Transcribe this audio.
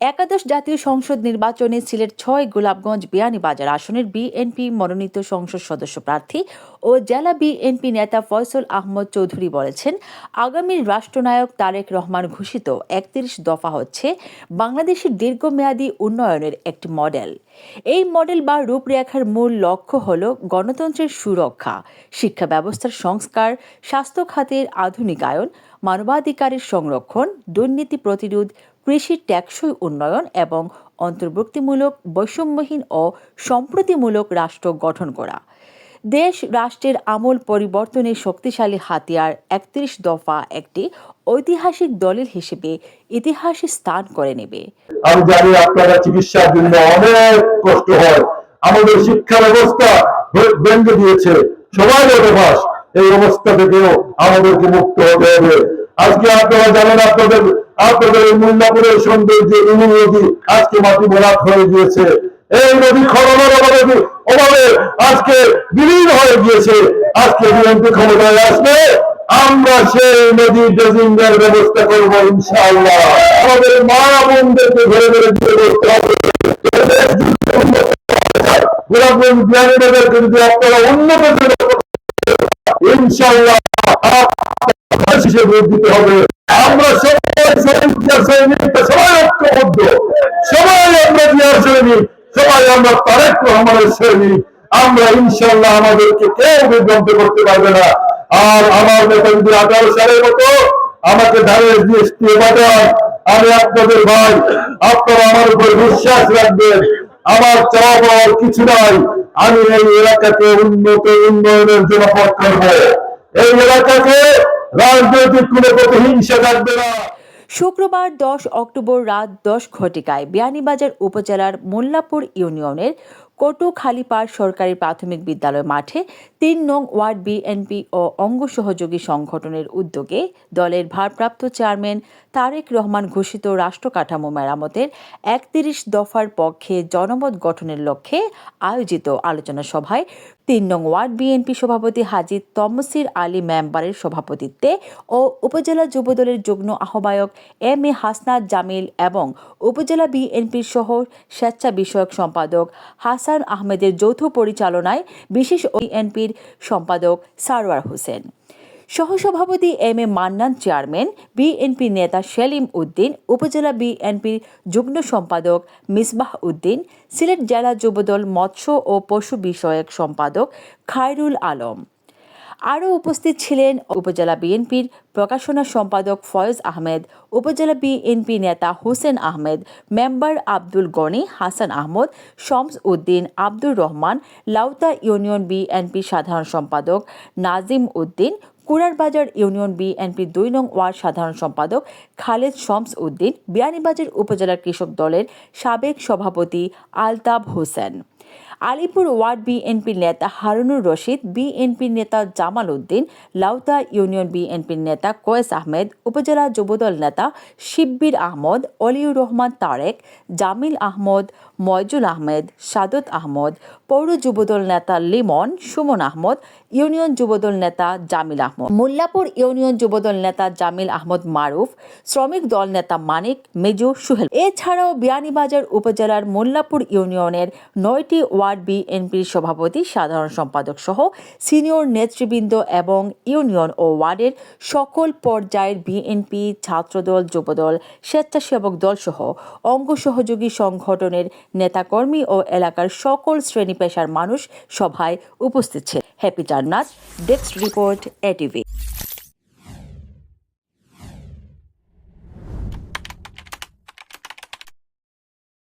একাদশ জাতীয় সংসদ নির্বাচনে সিলেট ছয় গোলাপগঞ্জ বিয়ানীবাজার আসনের বিএনপি মনোনীত সংসদ সদস্য প্রার্থী ও জেলা বিএনপি নেতা ফয়সল আহমদ চৌধুরী বলেছেন আগামী রাষ্ট্রনায়ক তারেক রহমান ঘোষিত একত্রিশ দফা হচ্ছে বাংলাদেশের দীর্ঘমেয়াদী উন্নয়নের একটি মডেল। এই মডেল বা রূপরেখার মূল লক্ষ্য হল গণতন্ত্রের সুরক্ষা, শিক্ষা ব্যবস্থার সংস্কার, স্বাস্থ্য খাতের আধুনিকায়ন, মানবাধিকারের সংরক্ষণ, দুর্নীতি প্রতিরোধ কৃষির টেকসই উন্নয়ন এবং অন্তর্ভুক্তিমূলক, বৈষম্যহীন ও সম্প্রতিমূলক রাষ্ট্র গঠন করা। দেশ রাষ্ট্রের আমূল পরিবর্তনের শক্তিশালী হাতিয়ার একত্রিশ দফা একটি ঐতিহাসিক দলিল হিসেবে ইতিহাসে স্থান করে নেবে। আমি জানি আপনারা চিকিৎসার জন্য অনেক কষ্ট হয়। আমাদের শিক্ষা ব্যবস্থা ভেঙে দিয়েছে। সবাই অভ্যাস এই অবস্থা থেকেও আমাদেরকে মুক্ত হতে হবে। আজকে আপনারা জানেন আপনাদের আপনাদের এই মুল্লাপুরের সৌন্দর্য ইনি নদী আজকে মাটি ভরাট হয়ে গিয়েছে। এই নদী খননের অভাবে অভাবে আজকে বিলীন হয়ে গিয়েছে। আজকে বিএনপি ক্ষমতায় আসলে আমরা সেই নদী ড্রেজিং এর ব্যবস্থা করব ইনশাআল্লাহ। আমাদের মা বোনদেরকে ঘরে ঘরে দিয়ে করতে হবে। ইনশাআল্লাহ আপনার হিসেবে দিতে হবে। আমরা সবাই সবাই ঐক্যবদ্ধ। সবাই আমরা জিয়ার সৈনিক সবাই আমরা তারেক রহমানের সৈনিক আমরা ইনশাআল্লাহ আমাদেরকে কেউ বিভ্রান্ত করতে পারবে না। আর আমার নেতা যদি আঠারো সালের মতো আমাকে ধারে দিয়ে পাঠান। আমি আপনাদের ভাই, আপনারা আমার উপর বিশ্বাস রাখবেন। আমার চাওয়া পাওয়ার কিছু নাই। আমি এই এলাকাকে উন্নত উন্নয়নের জন্য পথ করব এই এলাকাকে রাজনৈতিক কোনো থাকবে না। শুক্রবার দশ অক্টোবর রাত দশ ঘটিকায় বিয়ানীবাজার উপজেলার মোল্লাপুর ইউনিয়নের কটুখালিপাড় সরকারি প্রাথমিক বিদ্যালয় মাঠে তিন নং ওয়ার্ড বিএনপি ও অঙ্গ সহযোগী সংগঠনের উদ্যোগে দলের ভারপ্রাপ্ত চেয়ারম্যান তারেক রহমান ঘোষিত রাষ্ট্র কাঠামো মেরামতের একত্রিশ দফার পক্ষে জনমত গঠনের লক্ষ্যে আয়োজিত আলোচনা সভায় তিন নং ওয়ার্ড বিএনপি সভাপতি হাজি তমসির আলী মেম্বারের সভাপতিত্বে ও উপজেলা যুবদলের যুগ্ম আহ্বায়ক এম এ হাসনাত জামিল এবং উপজেলা বিএনপির সহ স্বেচ্ছা বিষয়ক সম্পাদক হাসান আহমেদের যৌথ পরিচালনায় বিশেষ বিএনপির সম্পাদক সারওয়ার হোসেন। সহসভাপতি M A Mannan chairman, BNP নেতা সেলিম উদ্দিন, উপজেলা বিএনপির যুগ্ম সম্পাদক মিসবাহ উদ্দিন, সিলেট জেলা যুবদল মৎস্য ও পশু বিষয়ক সম্পাদক খায়রুল আলম। আরও উপস্থিত ছিলেন উপজেলা বিএনপির প্রকাশনা সম্পাদক ফয়েজ আহমেদ, উপজেলা বিএনপি নেতা Hossain Ahmed, member Abdul Gani, Hasan Ahmad, Shams Uddin, Abdur Rahman, Lauta union BNP সাধারণ সম্পাদক নাজিম উদ্দিন কুড়ারবাজার ইউনিয়ন বিএনপি দুই নং ওয়ার্ড সাধারণ সম্পাদক খালেদ শমস উদ্দিন, বিয়ানীবাজার উপজেলার কৃষক দলের সাবেক সভাপতি আলতাব হোসেন। আলিপুর ওয়ার্ড বিএনপির নেতা হারুনুর রশিদ বিএনপির নেতা জামাল উদ্দিন লাউতা ইউনিয়ন বিএনপির নেতা কোয়েস আহমেদ, উপজেলা যুবদল নেতা শিব্বির আহমদ, অলিউর রহমান তারেক, জামিল আহমদ, ময়জুল আহমেদ, সাদত আহমদ, পৌর যুবদল নেতা লিমন, সুমন আহমদ, ইউনিয়ন যুবদল নেতা জামিল আহমদ। মোল্লাপুর ইউনিয়ন যুবদল নেতা জামিল আহমদ মারুফ, শ্রমিক দল নেতা মানিক, মেজু সুহেল। এছাড়াও বিয়ানীবাজার উপজেলার মোল্লাপুর ইউনিয়নের নয়টি ওয়ার্ড বিএনপির সভাপতি, সাধারণ সম্পাদক সহ সিনিয়র নেতৃবৃন্দ এবং ইউনিয়ন ও ওয়ার্ডের সকল পর্যায়ের বিএনপি, ছাত্রদল, যুবদল, স্বেচ্ছাসেবক দল সহ অঙ্গ সহযোগী সংগঠনের নেতাকর্মী ও এলাকার সকল শ্রেণি পেশার মানুষ সভায় উপস্থিত ছিল হ্যাপি জান্নাত, ডেস্ক রিপোর্ট এটিভি